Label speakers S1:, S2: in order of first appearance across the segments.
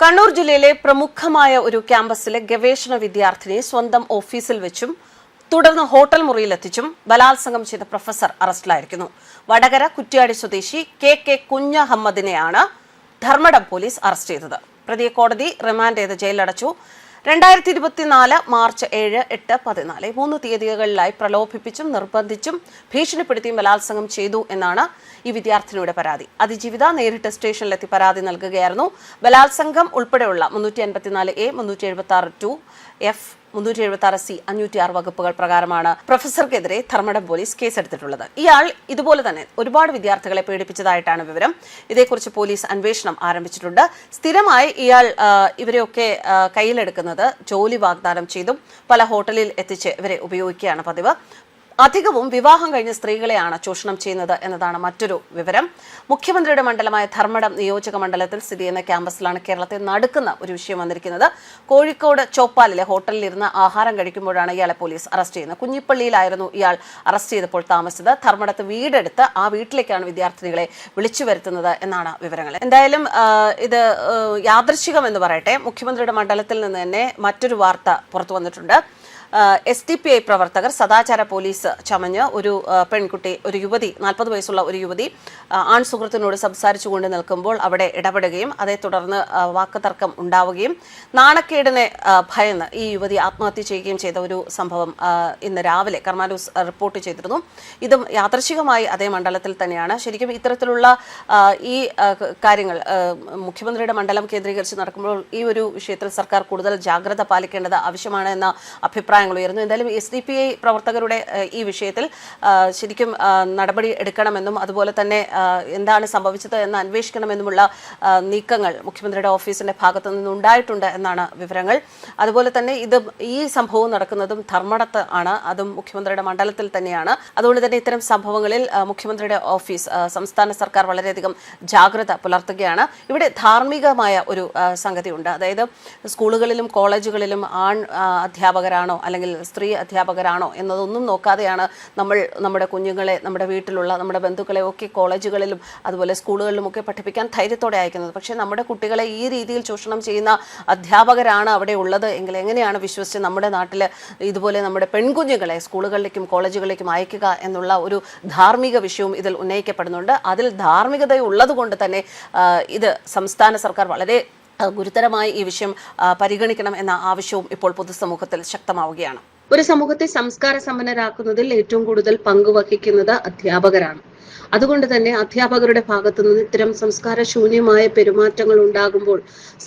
S1: കണ്ണൂർ ജില്ലയിലെ പ്രമുഖമായ ഒരു ക്യാമ്പസിലെ ഗവേഷണ വിദ്യാർത്ഥിനിയെ സ്വന്തം ഓഫീസിൽ വെച്ചും തുടർന്ന് ഹോട്ടൽ മുറിയിലെത്തിച്ചും ബലാത്സംഗം ചെയ്ത പ്രൊഫസർ അറസ്റ്റിലായിരിക്കുന്നു. വടകര കുറ്റ്യാടി സ്വദേശി കെ കെ കുഞ്ഞഹമ്മദിനെയാണ് ധർമ്മടം പോലീസ് അറസ്റ്റ് ചെയ്തത്. പ്രതിയെ കോടതി റിമാൻഡ് ചെയ്ത് ജയിലിലടച്ചു. രണ്ടായിരത്തി ഇരുപത്തിനാല് മാർച്ച് ഏഴ് എട്ട് പതിനാല് മൂന്ന് തീയതികളിലായി പ്രലോഭിപ്പിച്ചും നിർബന്ധിച്ചും ഭീഷണിപ്പെടുത്തിയും ബലാത്സംഗം ചെയ്തു എന്നാണ് ഈ വിദ്യാർത്ഥിനിയുടെ പരാതി. അതിജീവിത നേരിട്ട് സ്റ്റേഷനിലെത്തി പരാതി നൽകുകയായിരുന്നു. ബലാത്സംഗം ഉൾപ്പെടെയുള്ള മുന്നൂറ്റി അൻപത്തിനാല് എ മുന്നൂറ്റി എഴുപത്തി ആറ് ടു എഫ് മുന്നൂറ്റി എഴുപത്തി ആറ് സി അഞ്ഞൂറ്റി ആറ് വകുപ്പുകൾ പ്രകാരമാണ് പ്രൊഫസർക്കെതിരെ ധർമ്മടം പോലീസ് കേസെടുത്തിട്ടുള്ളത്. ഇയാൾ ഇതുപോലെ തന്നെ ഒരുപാട് വിദ്യാർത്ഥികളെ പീഡിപ്പിച്ചതായിട്ടാണ് വിവരം. ഇതേക്കുറിച്ച് പോലീസ് അന്വേഷണം ആരംഭിച്ചിട്ടുണ്ട്. സ്ഥിരമായി ഇയാൾ ഇവരെയൊക്കെ കയ്യിലെടുക്കുന്നത് ജോലി വാഗ്ദാനം ചെയ്തും പല ഹോട്ടലിൽ എത്തിച്ച് ഇവരെ ഉപയോഗിക്കുകയാണ് പതിവ്. അധികവും വിവാഹം കഴിഞ്ഞ സ്ത്രീകളെയാണ് ചൂഷണം ചെയ്യുന്നത് എന്നതാണ് മറ്റൊരു വിവരം. മുഖ്യമന്ത്രിയുടെ മണ്ഡലമായ ധർമ്മടം നിയോജക മണ്ഡലത്തിൽ സ്ഥിതി ചെയ്യുന്ന ക്യാമ്പസിലാണ് കേരളത്തെ നടുക്കുന്ന ഒരു വിഷയം വന്നിരിക്കുന്നത്. കോഴിക്കോട് ചോപ്പാലിലെ ഹോട്ടലിൽ ഇരുന്ന് ആഹാരം കഴിക്കുമ്പോഴാണ് ഇയാളെ പോലീസ് അറസ്റ്റ് ചെയ്യുന്നത്. കുഞ്ഞിപ്പള്ളിയിലായിരുന്നു ഇയാൾ അറസ്റ്റ് ചെയ്തപ്പോൾ താമസിച്ചത്. ധർമ്മടത്ത് വീടെടുത്ത് ആ വീട്ടിലേക്കാണ് വിദ്യാർത്ഥിനികളെ വിളിച്ചു വരുത്തുന്നത് എന്നാണ് വിവരങ്ങൾ. എന്തായാലും ഇത് യാദൃശികം എന്ന് പറയട്ടെ. മുഖ്യമന്ത്രിയുടെ മണ്ഡലത്തിൽ നിന്ന് തന്നെ മറ്റൊരു വാർത്ത പുറത്തു വന്നിട്ടുണ്ട്. എസ് ഡി പി ഐ പ്രവർത്തകർ സദാചാര പോലീസ് ചമഞ്ഞ് ഒരു പെൺകുട്ടി ഒരു യുവതി നാൽപ്പത് വയസ്സുള്ള ഒരു യുവതി ആൺ സുഹൃത്തിനോട് സംസാരിച്ചുകൊണ്ട് നിൽക്കുമ്പോൾ അവിടെ ഇടപെടുകയും അതേ തുടർന്ന് വാക്ക് വാക്കുതർക്കം ഉണ്ടാവുകയും നാണക്കേടിനെ ഭയന്ന് ഈ യുവതി ആത്മഹത്യ ചെയ്യുകയും ചെയ്ത ഒരു സംഭവം ഇന്ന് രാവിലെ കർമാലൂസ് റിപ്പോർട്ട് ചെയ്തിരുന്നു. ഇതും യാദൃശികമായി അതേ മണ്ഡലത്തിൽ തന്നെയാണ്. ശരിക്കും ഇത്തരത്തിലുള്ള ഈ കാര്യങ്ങൾ മുഖ്യമന്ത്രിയുടെ മണ്ഡലം കേന്ദ്രീകരിച്ച് നടക്കുമ്പോൾ ഈ ഒരു വിഷയത്തിൽ സർക്കാർ കൂടുതൽ ജാഗ്രത പാലിക്കേണ്ടത് ആവശ്യമാണ് എന്ന അഭിപ്രായങ്ങൾ ഉയർന്നു എന്തായാലും എസ് ഡി പി ഐ പ്രവർത്തകരുടെ ഈ വിഷയത്തിൽ ശരിക്കും നടപടി എടുക്കണമെന്നും അതുപോലെ തന്നെ എന്താണ് സംഭവിച്ചത് എന്ന് അന്വേഷിക്കണമെന്നുമുള്ള നീക്കങ്ങൾ മുഖ്യമന്ത്രിയുടെ ഓഫീസിന്റെ ഭാഗത്തു നിന്ന് ഉണ്ടായിട്ടുണ്ട് എന്നാണ് വിവരങ്ങൾ. അതുപോലെ തന്നെ ഇത് ഈ സംഭവം നടക്കുന്നതും ധർമ്മടത്ത് ആണ്. അതും മുഖ്യമന്ത്രിയുടെ മണ്ഡലത്തിൽ തന്നെയാണ്. അതുകൊണ്ട് തന്നെ ഇത്തരം സംഭവങ്ങളിൽ മുഖ്യമന്ത്രിയുടെ ഓഫീസ് സംസ്ഥാന സർക്കാർ വളരെയധികം ജാഗ്രത പുലർത്തുകയാണ്. ഇവിടെ ധാർമ്മികമായ ഒരു സംഗതിയുണ്ട്. അതായത് സ്കൂളുകളിലും കോളേജുകളിലും ആൺ അധ്യാപകരാണോ അല്ലെങ്കിൽ സ്ത്രീ അധ്യാപകരാണോ എന്നതൊന്നും നോക്കാതെയാണ് നമ്മൾ നമ്മുടെ കുഞ്ഞുങ്ങളെ നമ്മുടെ വീട്ടിലുള്ള നമ്മുടെ ബന്ധുക്കളെ ഒക്കെ കോളേജുകളിലും അതുപോലെ സ്കൂളുകളിലും ഒക്കെ പഠിപ്പിക്കാൻ ധൈര്യത്തോടെ അയക്കുന്നത്. പക്ഷേ നമ്മുടെ കുട്ടികളെ ഈ രീതിയിൽ ചൂഷണം ചെയ്യുന്ന അധ്യാപകരാണ് അവിടെ ഉള്ളത് എങ്കിൽ എങ്ങനെയാണ് വിശ്വസിച്ച് നമ്മുടെ നാട്ടിൽ ഇതുപോലെ നമ്മുടെ പെൺകുഞ്ഞുങ്ങളെ സ്കൂളുകളിലേക്കും കോളേജുകളിലേക്കും അയക്കുക എന്നുള്ള ഒരു ധാർമ്മിക വിഷയവും ഇതിൽ ഉന്നയിക്കപ്പെടുന്നുണ്ട്. അതിൽ ധാർമ്മികത ഉള്ളത് കൊണ്ട് തന്നെ ഇത് സംസ്ഥാന സർക്കാർ വളരെ ഗുരുതരമായി ഈ വിഷയം പരിഗണിക്കണം എന്ന ആവശ്യവും ഇപ്പോൾ പൊതുസമൂഹത്തിൽ ശക്തമാവുകയാണ്.
S2: ഒരു സമൂഹത്തെ സംസ്കാര സമ്പന്നരാക്കുന്നതിൽ ഏറ്റവും കൂടുതൽ പങ്കുവഹിക്കുന്നത് അധ്യാപകരാണ്. അതുകൊണ്ട് തന്നെ അധ്യാപകരുടെ ഭാഗത്തു നിന്ന് ഇത്തരം സംസ്കാര ശൂന്യമായ പെരുമാറ്റങ്ങൾ ഉണ്ടാകുമ്പോൾ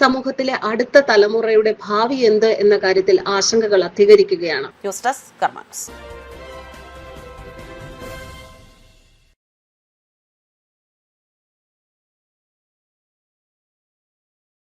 S2: സമൂഹത്തിലെ അടുത്ത തലമുറയുടെ ഭാവി എന്ത് എന്ന കാര്യത്തിൽ ആശങ്കകൾ അധികരിക്കുകയാണ്.
S1: News desk കർമാൻസ്